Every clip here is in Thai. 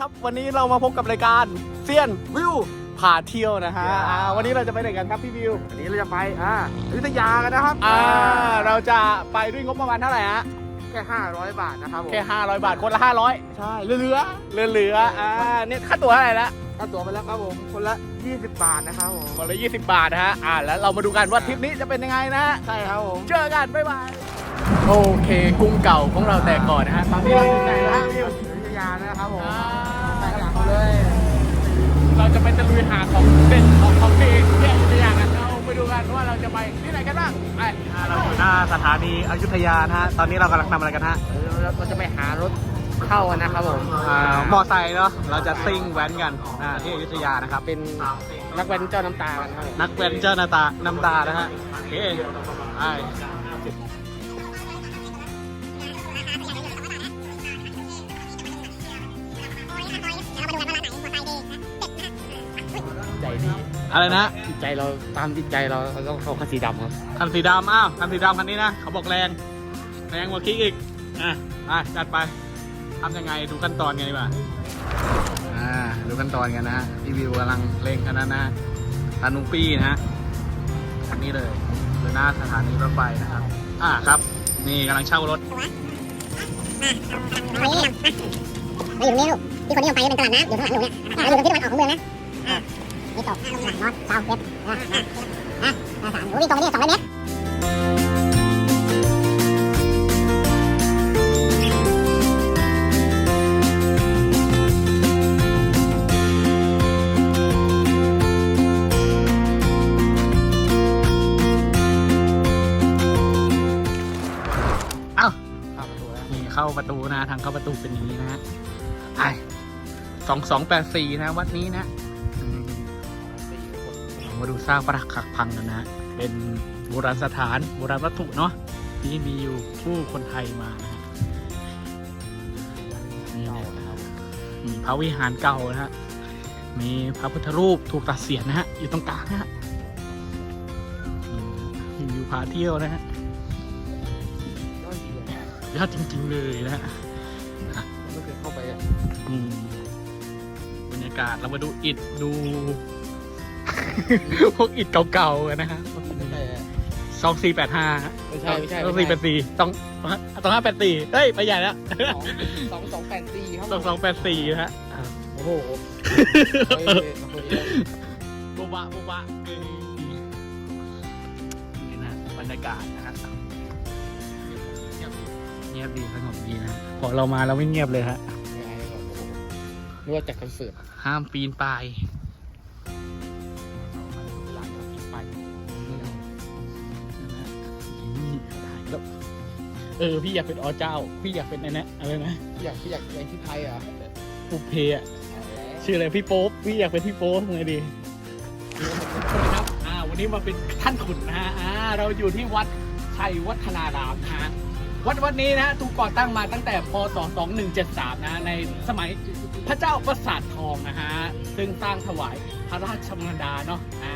ครับวันนี้เรามาพบกับรายการเซียนวิวพาเที่ยวนะฮะอ่าวันนี้เราจะไปไหนกันครับพี่วิววันนี้เราจะไปอ่าอยุธยากันนะครับอ่าเราจะไปด้วยงบประมาณเท่าไหร่ฮะแค่ 500 บาทนะครับผมแค่ 500 บาทคนละ 500 ใช่เหลือเหลือๆอ่าเนี่ยค่าตั๋วเท่าไหร่ละๆค่าตั๋วไปแล้วครับผมคนละ 20 บาทนะครับผมคนละ 20 บาทนะฮะอ่าแล้วเรามาดูกันว่าทริปนี้จะเป็นยังไงนะฮะใช่ครับผมเจอกันบ๊ายบายโอเคกรุงเก่าของเราแต่ก่อนนะฮะตอนนี้เราถึงไหนแล้วฮะพี่วิวอยุธยานะครับผม เขาเลยเราจะไปตะลุยหาของเด่นของของดีแยกตัวอย่างกันเราไปดูกันว่าเราจะไปที่ไหนกันบ้างไปเราอยู่หน้าสถานีอยุธยานะฮะตอนนี้เรากำลังทำอะไรกันฮะเราจะไปหารถเข้ากันนะครับผมอ่ามอไซค์เนาะเราจะซิ่งแว้นกันอ่าที่อยุธยานะครับเป็นนักแว้นเจ้าน้ำตากันครับผมนักแว้นเจ้าหน้าตาน้ำตานะฮะโอเค อะไรนะจิตใจเราตามจิตใจเราเราต้องเข้าคันสีดำครับคันสีดำอ้าวคันสีดำคันนี้นะเขาบอกแรงแรงกว่าคิกอีกอะไปจัดไปทำยังไงดูขั้นตอนกันดีกว่าอ่าดูขั้นตอนกันนะฮะพี่วิวกำลังเร่งกันนะนะทานุปี้นะฮะคันนี้เลยคือหน้าสถานีรถไฟนะครับ อ่าครับ นี่กำลังเช่ารถมาอยู่ตรงนี้ลูกที่คนนิยมไปเป็นตลาดน้ำอยู่ข้างหลังหนูเนี่ยอ่าอยู่ตรงที่ตะวันออกของเมืองนะ อ่านี่ตกนอตเซาเวสอ่าอ่าอ่าสามโอ้วิ่งตรงไปนี่สองร้อยเมตรเอ้าเข้าประตูแล้วนี่เข้าประตูนะ ทางเข้าประตูเป็นอย่างนี้นะฮะไอสองสองแปดสี่นะ วัดนี้นะ มาดูสร้างปรักหักพังกันนะ เป็นโบราณสถานโบราณวัตถุเนาะที่มีอยู่ผู้คนไทยมานะฮะนี่นะมีพระวิหารเก่านะฮะมีพระพุทธรูปถูกตัดเสียนนะฮะอยู่ตรงกลางนะฮะอืมมีวิวพาเที่ยวนะฮะยอดเยี่ยมยอดจริง ๆ เลยนะฮะไม่เคยเข้าไปอะอืมบรรยากาศเรามาดูอิฐดู พวกอิฐเก่าๆกันนะฮะไม่ใช่อะสองสี่แปดห้าไม่ใช่ไม่ใช่สองสี่แปดสี่ต้องต้องห้าแปดสี่เฮ้ยไปใหญ่แล้วสองสองแปดสี่ครับสองสองแปดสี่นะฮะอ่าโอ้โหเฮ้ยเฮ้ยเฮ้ยโบบะโบบะเอ้ยนี่นะบรรยากาศนะฮะเงียบดีสงบดีนะพอเรามาเราไม่เงียบเลยฮะไม่ไอ้แบบโอ้โหนึกว่าจัดคอนเสิร์ตห้ามปีนป่าย เออพี่อยากเป็นอเจ้า พี่อยากเป็นไอ้นะอะไรนะอยากอยากไปที่ไทยเหรอะปุเพอะชื่ออะไรพี่โป๊ปพี่อยากเป็นพี่โป๊ปไงดีครับอ่าวันนี้มาเป็นท่านขุนนะฮะอ่าเราอยู่ที่วัดชัยวัฒนารามนะฮะวัดวัดนี้นะฮะถูกก่อตั้งมาตั้งแต่พศ 2173นะฮะในสมัยพระเจ้าประสาททองนะฮะซึ่งสร้างถวายพระราชมารดาเนาะอ่า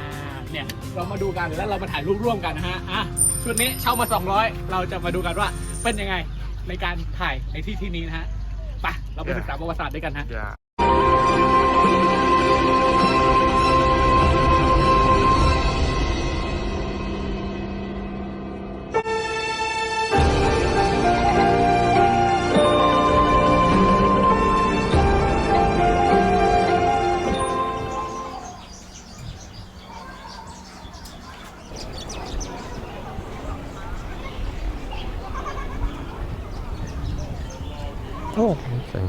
เนี่ยเรามาดูกันแล้วเรามาถ่ายรูปร่วมกันนะฮะอะชุดนี้เช่ามา 200 เราจะมาดูกันว่าเป็นยังไงในการถ่ายในที่ที่นี้นะฮะไปเราไปศึกษาประวัติศาสตร์ด้วยกันฮะอ อ้เจ๋ง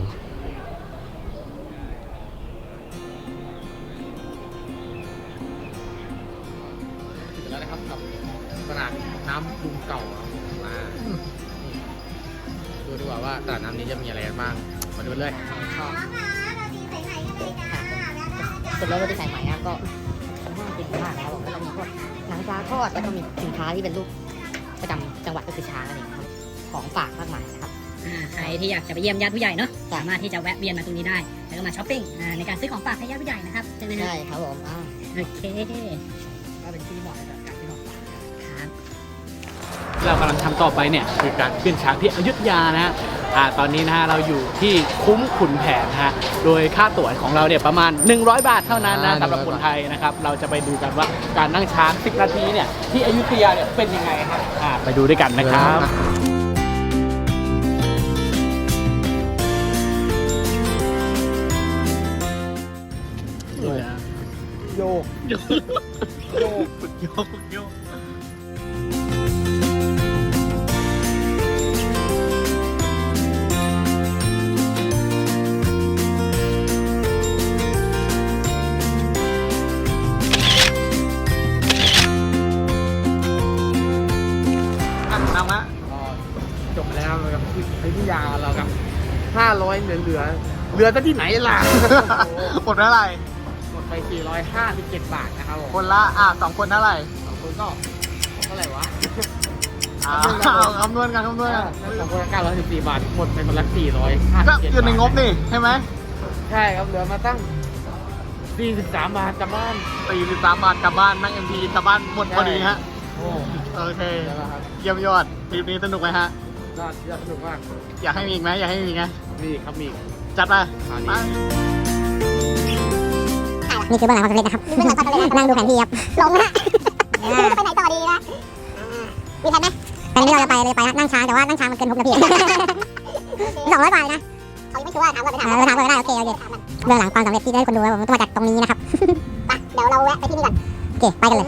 ถึงแล้วนะครับกับตลาดน้ำลุงเก่าครับมาดูดีกว่าว่าตลาดน้ำนี้จะมีอะไรกันบ้างมาดูเลยเสร็จแล้วเราไปใส่ใหม่ครับก็น่ากินมากนะครับผมแล้วก็มีพวกหนังปลาทอดแล้วก็มีสินค้าที่เป็นรูปประจำจังหวัดก็คือช้างนั่นเองครับของฝากมากมายนะครับ ใครที่อยากจะไปเยี่ยมญาติผู้ใหญ่เนาะสามารถที่จะแวะเวียนมาตรงนี้ได้ แล้วก็มาช้อปปิ้งอ่าในการซื้อของฝากให้ญาติผู้ใหญ่นะครับใช่ไหมฮะใช่ครับผมอ่าโอเคก็เป็นที่เหมาะสำหรับการที่เราฝากครับที่เรากำลังทำต่อไปเนี่ยคือการขึ้นช้างที่อยุธยานะฮะอ่าตอนนี้นะฮะเราอยู่ที่คุ้มขุนแผนนะฮะโดยค่าตั๋วของเราเนี่ยประมาณ 100 บาทเท่านั้นนะอ่าสำหรับคนไทยนะครับเราจะไปดูกันว่าการนั่งช้าง 10 นาทีเนี่ยที่อยุธยาเนี่ยเป็นยังไงครับอ่าไปดูด้วยกันนะครับ กโยกโยกฝึกโยกโยกอะนำฮะจบแล้วนะครับที่อยุธยาเรากับห้าร้อยเหลือเหลือเหลือจะที่ไหนล่ะหมดเท่าไหร่ ไป 457 บาทนะครับผมคนละอะสองคนเท่าไหร่สองคนก็เท่าไหร่วะอ่าคำนวณกันคำนวณกันสองคนละ914 บาทหมดไปคนละ457ก็อยู่ในงบนี่ใช่ไหมใช่ครับเหลือมาตั้ง 43 บาทกลับบ้าน 43 บาทกลับบ้านนั่ง MT กลับบ้านหมดพอดีฮะโอ้โอเคเดี๋ยวนะครับเยี่ยมยอดทริปนี้สนุกไหมฮะยอดยอดสนุกมากอยากให้มีอีกไหมอยากให้มีอีกไหมมีอีกครับมีอีกจัดไปคราว นี้ไปนี่คือเบื้องหลังความสำเร็จนะครับเบื้องหลังความสำเร็จนั่งดูแผนที่ครับลงนะฮะไปไหนต่อดีนะมีแผนไหมแต่นี้เราจะไปเราจะไปนั่งช้างแต่ว่านั่งช้างมันเกินหกนาทีสองร้อยบาทนะเขายังไม่ชัวร์ถามก่อนไปถามถามก่อนก็ได้โอเคโอเคเบื้องหลังความสำเร็จที่ได้คนดูว่าผมต้องมาจากตรงนี้นะครับไปเดี๋ยวเราแวะไปที่นี่ก่อนโอเคไปกันเลย